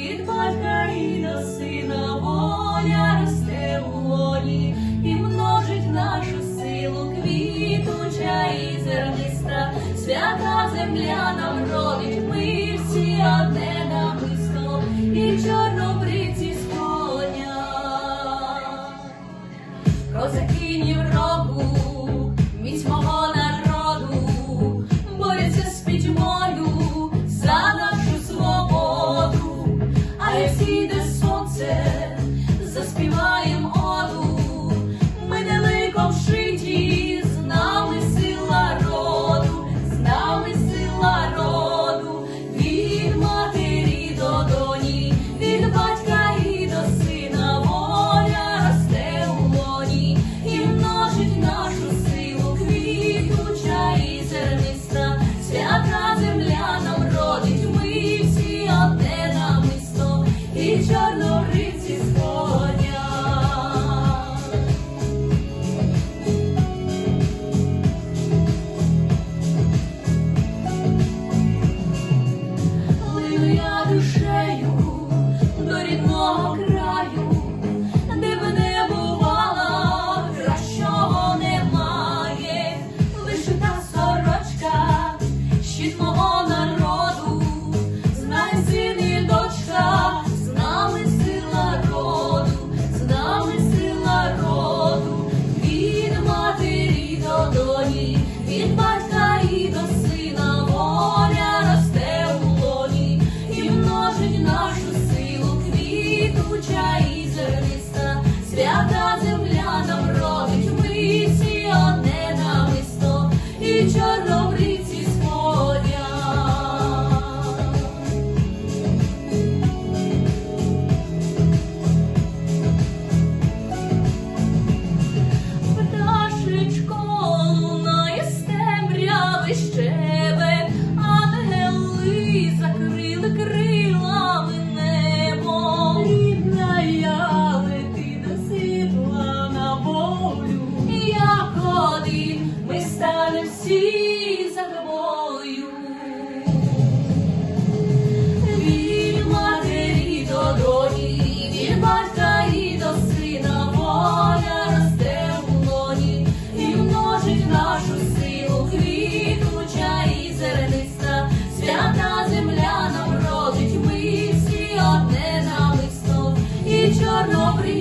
від батька і до сина воля росте у волі і множить нашу силу квітуча і зерниста, свята земля нам родить ми. be mine. не всі за тобою. Від матері до доні, від батька і до сина воля росте в лоні і множить нашу силу квітуча і зерниста, свята земля нам ми всі одне намисно і чорнобрі.